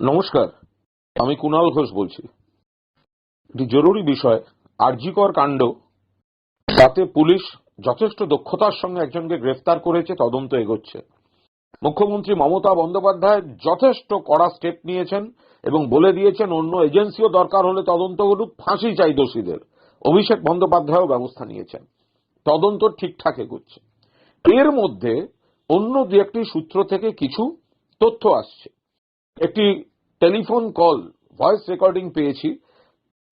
নমস্কার, আমি কুণাল ঘোষ বলছি। একটি জরুরি বিষয়, আরজিকর কাণ্ড, তাতে পুলিশ যথেষ্ট দক্ষতার সঙ্গে একজনকে গ্রেফতার করেছে, তদন্ত এগোচ্ছে। মুখ্যমন্ত্রী মমতা বন্দ্যোপাধ্যায় যথেষ্ট কড়া স্টেপ নিয়েছেন এবং বলে দিয়েছেন, অন্য এজেন্সিও দরকার হলে তদন্ত করুক, ফাঁসি চাই দোষীদের। অভিষেক বন্দ্যোপাধ্যায়ও ব্যবস্থা নিয়েছেন। তদন্ত ঠিকঠাক এগোচ্ছে। এর মধ্যে অন্য দু একটি সূত্র থেকে কিছু তথ্য আসছে। একটি টেলিফোন কল, ভয়েস রেকর্ডিং পেয়েছি।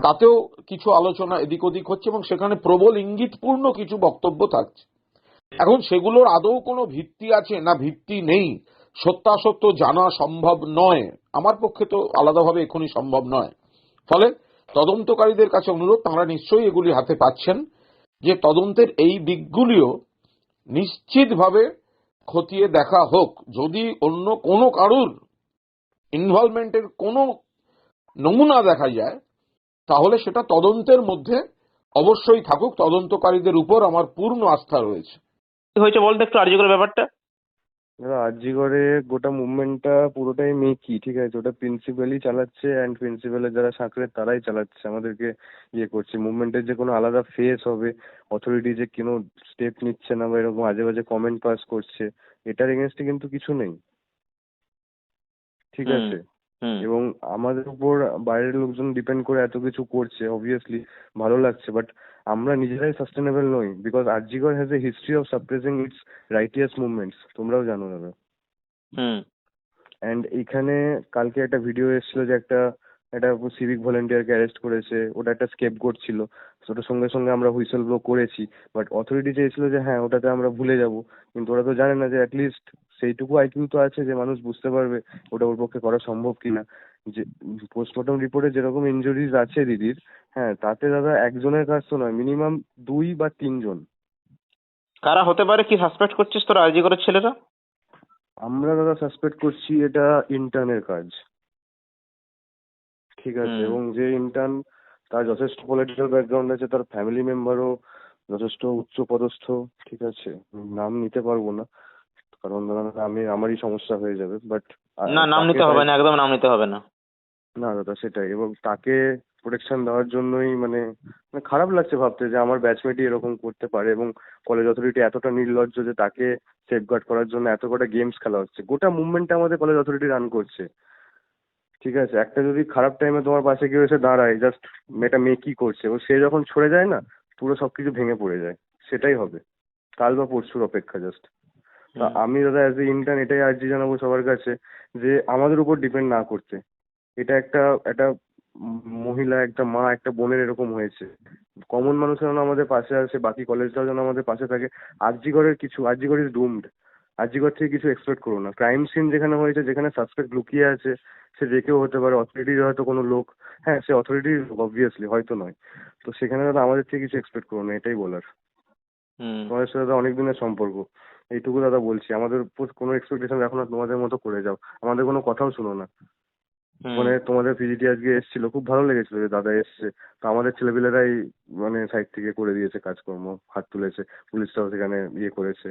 তাতেও কিছু আলোচনা এদিক ওদিক হচ্ছে এবং সেখানে প্রবল ইঙ্গিতপূর্ণ কিছু বক্তব্য থাকছে। এখন সেগুলোর আদৌ কোনো ভিত্তি আছে না ভিত্তি নেই, সত্যাসত্য জানা সম্ভব নয়। আমার পক্ষে তো আলাদাভাবে এখনই সম্ভব নয়। ফলে তদন্তকারীদের কাছে অনুরোধ, তাঁরা নিশ্চয়ই এগুলি হাতে পাচ্ছেন যে তদন্তের এই দিকগুলিও নিশ্চিতভাবে খতিয়ে দেখা হোক। যদি অন্য কোনো কারুর ইনভলভমেন্টের কোনো নমুনা দেখা যায় তাহলে সেটা তদন্তের মধ্যে অবশ্যই থাকুক। তদন্তকারীদের উপর আমার পূর্ণ আস্থা রয়েছে। হয়েছে বলতো একটু আর্যকর ব্যাপারটা? দাদা আরজিগড়ে গোটা মুভমেন্টটা পুরোটাই মেকি ঠিক আছে? ওটা প্রিন্সিপালই চালাচ্ছে অ্যান্ড প্রিন্সিপালের যারা সাঁকড়ে তারাই চালাচ্ছে। আমাদেরকে ইয়ে করছে। মুভমেন্টের যে কোনো আলাদা ফেস হবে অথরিটি যে কোনো স্টেপ নিচ্ছে না বা এরকম আজে বাজে কমেন্ট পাস করছে এটার এগেনস্টে কিন্তু কিছু নেই। ঠিক আছে? এবং আমাদের উপর বাইরের লোকজন ডিপেন্ড করে এত কিছু করছে অবভিয়াসলি ভালো লাগছে বাট আমরা নিজেরাই সাস্টেনেবল নই because RG Kar has a history of suppressing its righteous movements তোমরাও জানো দাদা হুম। অ্যান্ড এইখানে কালকে একটা ভিডিও এসেছিল যে একটা একটা সিভিক ভলেন্টিয়ারকে অ্যারেস্ট করেছে ওটা একটা স্কেপ গোট ছিল ওটার সঙ্গে সঙ্গে আমরা হুইসেল ব্লো করেছি বাট অথরিটি চেয়েছিল যে হ্যাঁ ওটাতে আমরা ভুলে যাব কিন্তু ওরা তো জানে না যে অ্যাটলিস্ট সেইটুকু আইকিউ তো আছে যে মানুষ বুঝতে পারবে ওটা ওর পক্ষে করা সম্ভব কিনা। যে পোস্টমর্টম রিপোর্টে যেরকম ইনজুরিজ আছে দিদির হ্যাঁ তাতে দাদা একজনের কাজ তো নয় মিনিমাম দুই বা তিনজন। কারা হতে পারে কি সাসপেক্ট করছিস তোরা আর্যকরের ছেলেরা? আমরা দাদা সাসপেক্ট করছি এটা ইন্টার্নের কাজ। ঠিক আছে এবং যে ইন্টার্ন তার যথেষ্ট পলিটিক্যাল ব্যাকগ্রাউন্ড আছে তার ফ্যামিলি মেম্বারও যথেষ্ট উচ্চ পদস্থ ঠিক আছে। নাম নিতে পারব না। কারণ আমি আমারই সমস্যা হয়ে যাবে বাট না নাম নিতে হবে না একদম নাম নিতে হবে না। না দাদা সেটাই। এবং তাকে প্রোটেকশন দেওয়ার জন্যই মানে মানে খারাপ লাগছে ভাবতে যে আমার ব্যাচমেটই এরকম করতে পারে এবং কলেজ অথরিটি এতটা নির্লজ্জ যে তাকে সেফগার্ড করার জন্য এত কটা গেমস খেলা হচ্ছে। গোটা মুভমেন্টটা আমাদের কলেজ অথরিটি রান করছে। ঠিক আছে? একটা যদি খারাপ টাইমে তোমার পাশে কেউ এসে দাঁড়ায় জাস্ট মেয়েটা মেয়ে কি করছে? এবং সে যখন ছড়ে যায় না পুরো সব কিছু ভেঙে পড়ে যায়। সেটাই হবে। কাল বা পরশুর অপেক্ষা জাস্ট। আমি দাদা অ্যাজ এ ইন্টার্ন এটাই আর্জি জানাব সবার কাছে যে আমাদের উপর ডিপেন্ড না করতে। এটা একটা একটা মহিলা একটা মা একটা বোনের এরকম হয়েছে। কমন মানুষ যেন আমাদের পাশে আসে বাকি কলেজটাও যেন আমাদের পাশে থাকে আরজিগড়ের কিছু আরজিগড় ইজ ডুমড আরজিগড় থেকে কিছু এক্সপেক্ট করো না। ক্রাইম সিন যেখানে হয়েছে যেখানে সাসপেক্ট লুকিয়ে আছে সে যে কেউ হতে পারে অথরিটির হয়তো কোনো লোক। হ্যাঁ সে অথরিটির অবভিয়াসলি হয়তো নয়। তো সেখানে দাদা আমাদের থেকে কিছু এক্সপেক্ট করো না এটাই বলার। তোমাদের সাথে দাদা অনেক দিনের সম্পর্ক। এইটুকু দাদা বলছি। আমাদের উপর কোনো এক্সপেকটেশন রাখো না তোমাদের মতো করে যাও। আমাদের কোনো কথাও শুনো না। মানে তোমাদের পিজিটি আজকে এসেছিল খুব ভালো লেগেছিল যে দাদা এসছে। তো আমাদের ছেলেপিলেরাই মানে সাইড থেকে করে দিয়েছে কাজকর্ম হাত তুলেছে পুলিশটাও সেখানে ইয়ে করেছে।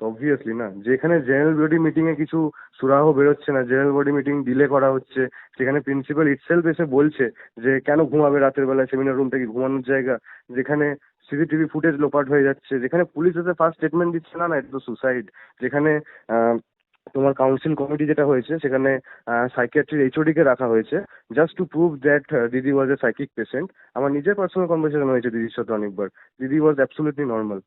তো অবভিয়াসলি না যেখানে জেনারেল বডি মিটিং এ কিছু সুরাহ বেরোচ্ছে না জেনারেল বডি মিটিং ডিলে করা হচ্ছে সেখানে প্রিন্সিপাল ইটসেলফ এসে বলছে যে কেন ঘুমাবে রাতের বেলায় সেমিনার রুম থেকে ঘুমানোর জায়গা যেখানে সিসিটিভি ফুটেজ লোপাট হয়ে যাচ্ছে। যেখানে পুলিশ এসে ফার্স্ট স্টেটমেন্ট দিচ্ছে, না না, এটা তো সুসাইড যেখানে তোমার কাউন্সিল কমিটি যেটা হয়েছে, সেখানে সাইকিয়াট্রির এইচওডি কে রাখা হয়েছে জাস্ট টু প্রুভ দ্যাট দিদি ওয়াজ এ সাইকিক পেশেন্ট আমার নিজের পার্সোনাল কনভারসেশন হয়েছে দিদির সাথে অনেকবার। দিদি ওয়াজ অ্যাবসোলিউটলি নর্মাল